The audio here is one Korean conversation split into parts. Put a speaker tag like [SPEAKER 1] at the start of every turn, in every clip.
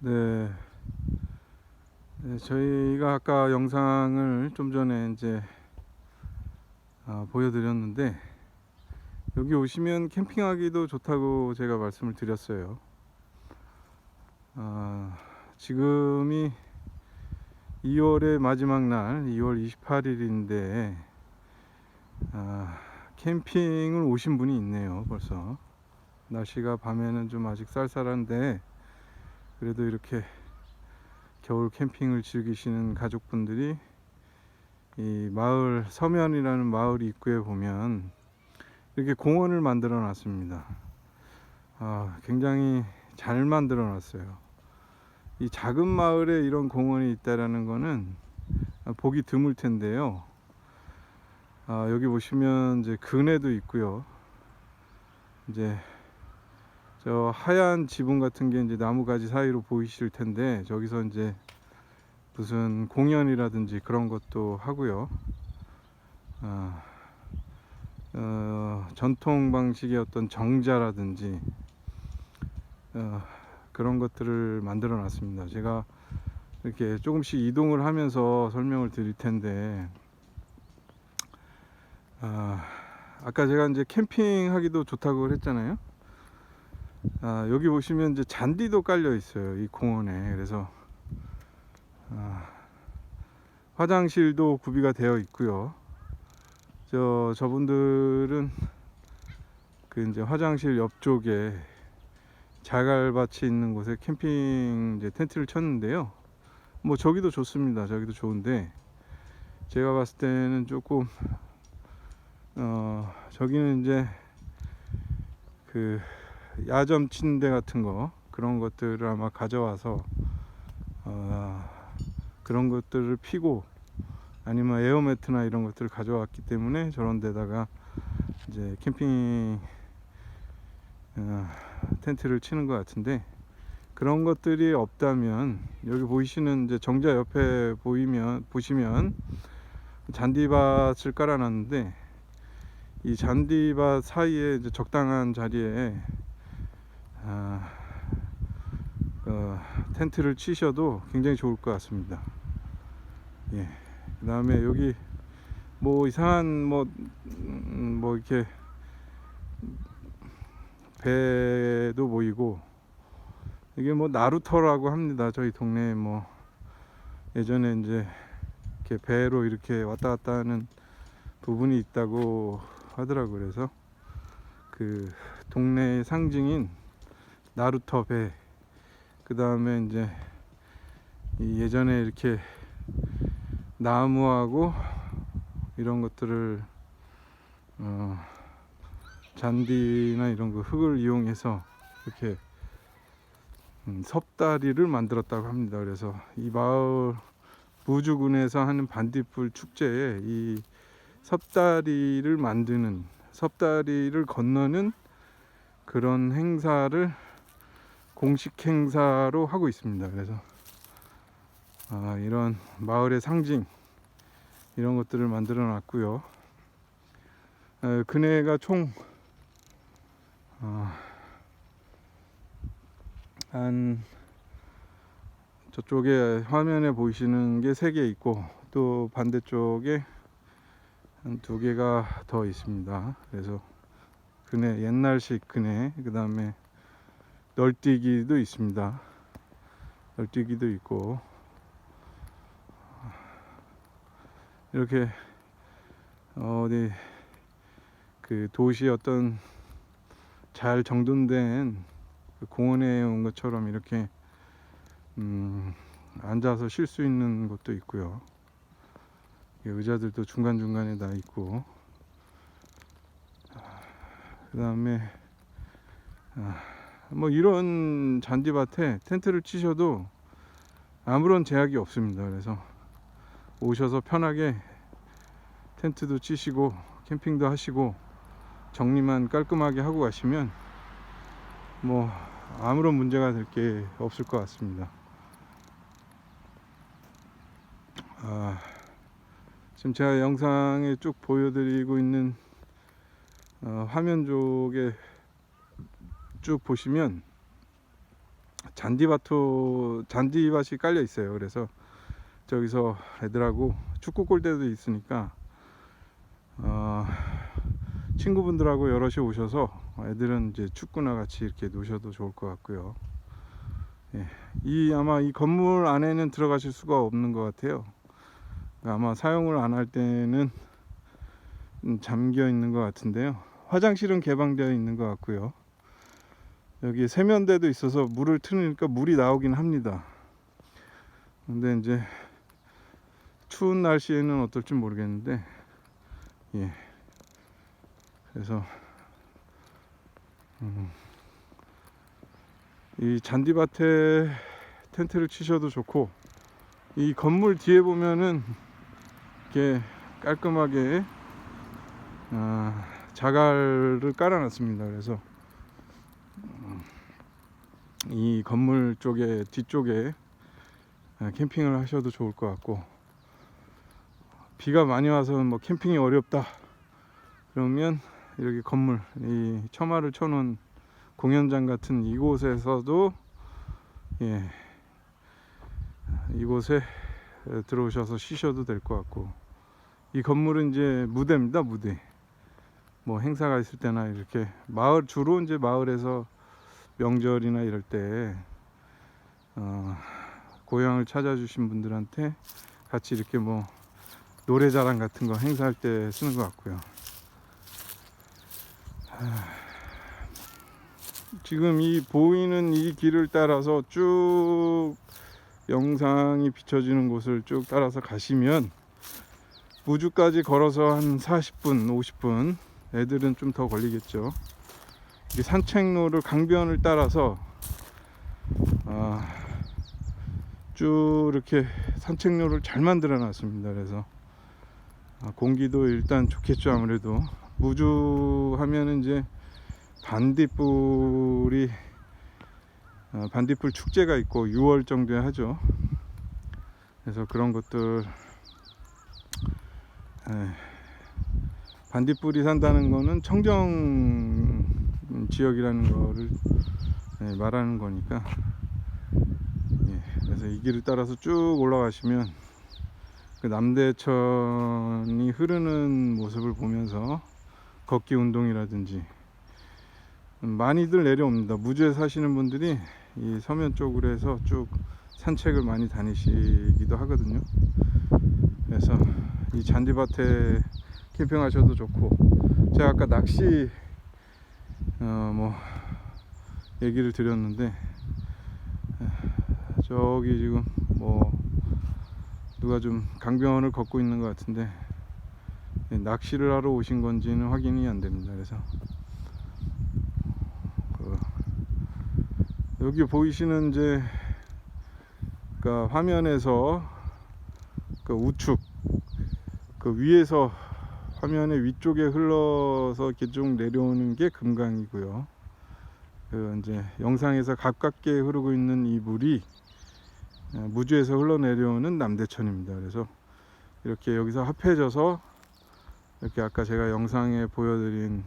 [SPEAKER 1] 네. 네, 저희가 아까 영상을 좀 전에 이제 아, 보여드렸는데 여기 오시면 캠핑하기도 좋다고 제가 말씀을 드렸어요. 아, 지금이 2월의 마지막 날, 2월 28일인데 아, 캠핑을 오신 분이 있네요. 벌써 날씨가 밤에는 좀 아직 쌀쌀한데 그래도 이렇게 겨울 캠핑을 즐기시는 가족분들이 이 마을 서면이라는 마을 입구에 보면 이렇게 공원을 만들어 놨습니다. 아, 굉장히 잘 만들어 놨어요. 이 작은 마을에 이런 공원이 있다라는 거는 보기 드물 텐데요. 아, 여기 보시면 이제 그네도 있고요. 이제 저 하얀 지붕 같은 게 이제 나무가지 사이로 보이실 텐데 저기서 이제 무슨 공연이라든지 그런 것도 하고요. 아, 어, 전통 방식의 어떤 정자라든지 어, 그런 것들을 만들어 놨습니다. 제가 이렇게 조금씩 이동을 하면서 설명을 드릴 텐데 아, 아까 제가 이제 캠핑하기도 좋다고 했잖아요. 아, 여기 보시면 이제 잔디도 깔려 있어요. 이 공원에. 그래서 아, 화장실도 구비가 되어 있고요. 저 저분들은 그 이제 화장실 옆쪽에 자갈밭이 있는 곳에 캠핑 이제 텐트를 쳤는데요. 뭐 저기도 좋습니다. 저기도 좋은데 제가 봤을 때는 조금 어 저기는 이제 그 야점 침대 같은 거 그런 것들을 아마 가져와서 어, 그런 것들을 피고 아니면 에어매트나 이런 것들을 가져왔기 때문에 저런 데다가 이제 캠핑 어, 텐트를 치는 것 같은데 그런 것들이 없다면 여기 보이시는 이제 정자 옆에 보이면 보시면 잔디밭을 깔아놨는데 이 잔디밭 사이에 적당한 자리에 아, 어, 텐트를 치셔도 굉장히 좋을 것 같습니다. 예. 그 다음에 여기 뭐 이상한 뭐, 음, 뭐 이렇게 배도 보이고 이게 뭐 나루터라고 합니다. 저희 동네에 뭐 예전에 이제 이렇게 배로 이렇게 왔다 갔다 하는 부분이 있다고 하더라고요. 그래서 그 동네의 상징인 나루터 배. 그 다음에 이제 이 예전에 이렇게 나무하고 이런 것들을 어 잔디나 이런 거 흙을 이용해서 이렇게 음, 섭다리를 만들었다고 합니다. 그래서 이 마을 부주군에서 하는 반딧불 축제에 이 섭다리를 만드는 섭다리를 건너는 그런 행사를 공식 행사로 하고 있습니다. 그래서 아, 이런 마을의 상징 이런 것들을 만들어 놨고요. 에, 그네가 총 어, 한 저쪽에 화면에 보이시는 게 세 개 있고 또 반대쪽에 한 두 개가 더 있습니다. 그래서 그네 옛날식 그네 그 다음에 널뛰기도 있습니다. 널뛰기도 있고 이렇게 어디 그 도시 어떤 잘 정돈된 그 공원에 온 것처럼 이렇게 음 앉아서 쉴 수 있는 곳도 있고요. 의자들도 중간 중간에 다 있고 그 다음에 뭐 이런 잔디밭에 텐트를 치셔도 아무런 제약이 없습니다. 그래서 오셔서 편하게 텐트도 치시고 캠핑도 하시고 정리만 깔끔하게 하고 가시면 뭐 아무런 문제가 될 게 없을 것 같습니다. 아, 지금 제가 영상에 쭉 보여드리고 있는 어, 화면 쪽에 쭉 보시면 잔디밭도 잔디밭이 깔려 있어요. 그래서 저기서 애들하고 축구 골대도 있으니까 어, 친구분들하고 여럿이 오셔서 애들은 이제 축구나 같이 이렇게 노셔도 좋을 것 같고요. 예, 이 아마 이 건물 안에는 들어가실 수가 없는 것 같아요. 아마 사용을 안 할 때는 음, 잠겨 있는 것 같은데요. 화장실은 개방되어 있는 것 같고요. 여기 세면대도 있어서 물을 트니까 물이 나오긴 합니다. 근데 이제 추운 날씨에는 어떨지 모르겠는데, 예. 그래서 음, 이 잔디밭에 텐트를 치셔도 좋고, 이 건물 뒤에 보면은 이렇게 깔끔하게 아, 자갈을 깔아놨습니다. 그래서 음, 이 건물 쪽에 뒤쪽에 아, 캠핑을 하셔도 좋을 것 같고 비가 많이 와서 뭐 캠핑이 어렵다. 그러면 이렇게 건물 이 처마를 쳐놓은 공연장 같은 이곳에서도 예 이곳에 들어오셔서 쉬셔도 될 것 같고 이 건물은 이제 무대입니다 무대. 뭐 행사가 있을 때나 이렇게 마을 주로 이제 마을에서 명절이나 이럴 때 어, 고향을 찾아주신 분들한테 같이 이렇게 뭐 노래자랑 같은 거 행사할 때 쓰는 것 같고요. 하, 지금 이 보이는 이 길을 따라서 쭉 영상이 비춰지는 곳을 쭉 따라서 가시면 무주까지 걸어서 한 40분, 50분 애들은 좀 더 걸리겠죠. 이 산책로를 강변을 따라서 아, 쭉 이렇게 산책로를 잘 만들어 놨습니다. 그래서 아, 공기도 일단 좋겠죠. 아무래도 무주 하면은 이제 반딧불이 아, 반딧불 축제가 있고 6월 정도에 하죠. 그래서 그런 것들 에, 반딧불이 산다는 거는 청정 지역이라는 거를 예, 말하는 거니까 예, 그래서 이 길을 따라서 쭉 올라가시면 그 남대천이 흐르는 모습을 보면서 걷기 운동이라든지 음, 많이들 내려옵니다. 무주에 사시는 분들이 이 서면 쪽으로 해서 쭉 산책을 많이 다니시기도 하거든요. 그래서 이 잔디밭에 캠핑하셔도 좋고 제가 아까 낚시 어 뭐 얘기를 드렸는데 저기 지금 뭐 누가 좀 강변을 걷고 있는 것 같은데 낚시를 하러 오신 건지는 확인이 안 됩니다. 그래서 그 여기 보이시는 이제 그 화면에서 그 우측 그 위에서 화면의 위쪽에 흘러서 이렇게 쭉 내려오는 게 금강이고요. 그 이제 영상에서 가깝게 흐르고 있는 이 물이 어, 무주에서 흘러내려오는 남대천입니다. 그래서 이렇게 여기서 합해져서 이렇게 아까 제가 영상에 보여드린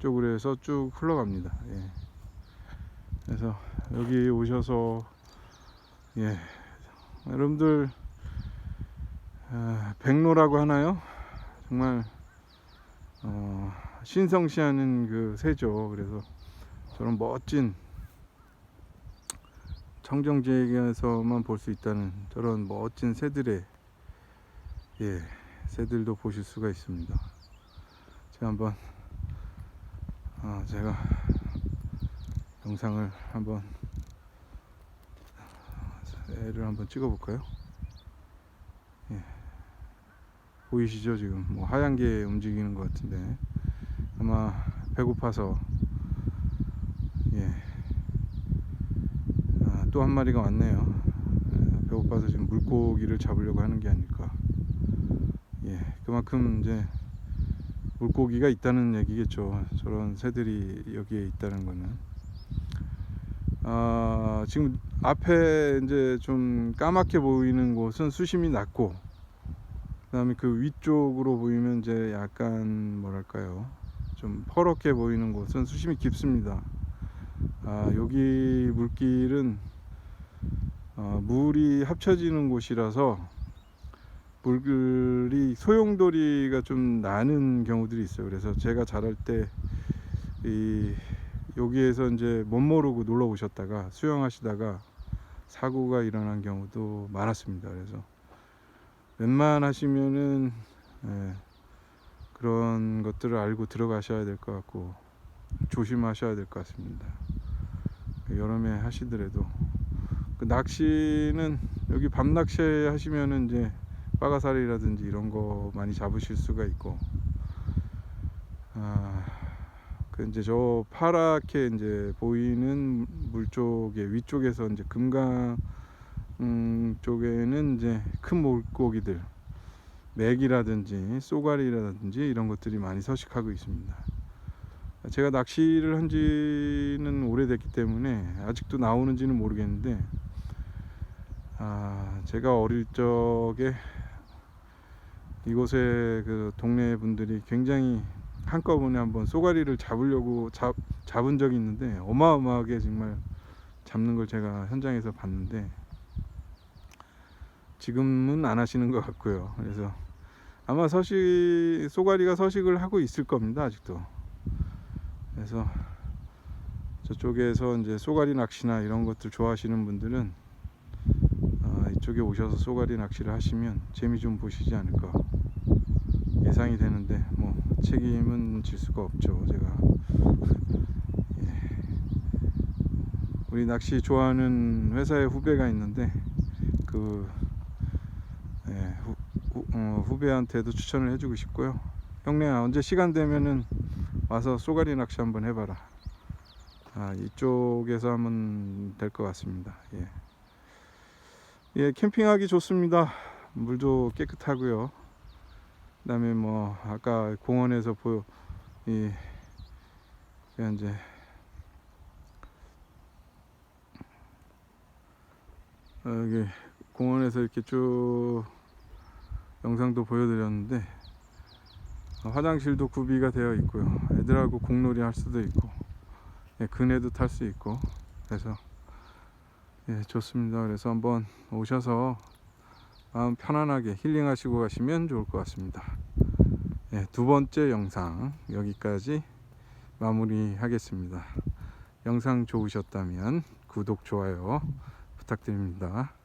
[SPEAKER 1] 쪽으로 해서 쭉 흘러갑니다. 예. 그래서 여기 오셔서 예. 여러분들 아, 백로라고 하나요? 정말 어, 신성시하는 그 새죠. 그래서 저런 멋진 청정지역에서만 볼 수 있다는 저런 멋진 새들의 예 새들도 보실 수가 있습니다. 제가 한번 아 제가 영상을 한번 애를 한번 찍어 볼까요? 예. 보이시죠 지금 뭐 하얀 게 움직이는 것 같은데 아마 배고파서 예. 아, 또 한 마리가 왔네요. 그래서 배고파서 지금 물고기를 잡으려고 하는 게 아닐까. 예, 그만큼 이제 물고기가 있다는 얘기겠죠. 저런 새들이 여기에 있다는 거는. 아, 지금 앞에 이제 좀 까맣게 보이는 곳은 수심이 낮고, 그 다음에 그 위쪽으로 보이면 이제 약간 뭐랄까요. 좀 퍼렇게 보이는 곳은 수심이 깊습니다. 아, 여기 물길은 어, 물이 합쳐지는 곳이라서 물이 소용돌이가 좀 나는 경우들이 있어요. 그래서 제가 자랄 때 이 여기에서 이제 못 모르고 놀러 오셨다가 수영하시다가 사고가 일어난 경우도 많았습니다. 그래서 웬만하시면은 예, 그런 것들을 알고 들어가셔야 될 것 같고 조심하셔야 될 것 같습니다. 여름에 하시더라도 그 낚시는 여기 밤 낚시 하시면은 이제 빠가사리라든지 이런 거 많이 잡으실 수가 있고 아, 그 이제 저 파랗게 이제 보이는 물 쪽에 위쪽에서 이제 금강 음, 쪽에는 이제 큰 물고기들 맥이라든지 쏘가리라든지 이런 것들이 많이 서식하고 있습니다. 제가 낚시를 한 지는 오래됐기 때문에 아직도 나오는지는 모르겠는데 아, 제가 어릴 적에 이곳에 그 동네 분들이 굉장히 한꺼번에 한번 쏘가리를 잡으려고 잡, 잡은 적이 있는데 어마어마하게 정말 잡는 걸 제가 현장에서 봤는데 지금은 안 하시는 것 같고요. 그래서 아마 서식 쏘가리가 서식을 하고 있을 겁니다. 아직도. 그래서 저쪽에서 이제 쏘가리 낚시나 이런 것들 좋아하시는 분들은 아, 이쪽에 오셔서 쏘가리 낚시를 하시면 재미 좀 보시지 않을까 예상이 되는데 뭐 책임은 질 수가 없죠 제가 예. 우리 낚시 좋아하는 회사의 후배가 있는데 그 어, 후배한테도 추천을 해주고 싶고요 형네야 언제 시간 되면은 와서 쏘가리 낚시 한번 해봐라 아, 이쪽에서 하면 될 것 같습니다 예. 예, 캠핑하기 좋습니다. 물도 깨끗하고요. 그 다음에 뭐 아까 공원에서 보여 이 그냥 이제 어, 여기 공원에서 이렇게 쭉 영상도 보여드렸는데 어, 화장실도 구비가 되어 있고요. 애들하고 공놀이 할 수도 있고 예, 그네도 탈 수 있고 그래서 예, 좋습니다. 그래서 한번 오셔서 마음 편안하게 힐링하시고 가시면 좋을 것 같습니다. 예, 두 번째 영상 여기까지 마무리하겠습니다. 영상 좋으셨다면 구독, 좋아요 부탁드립니다.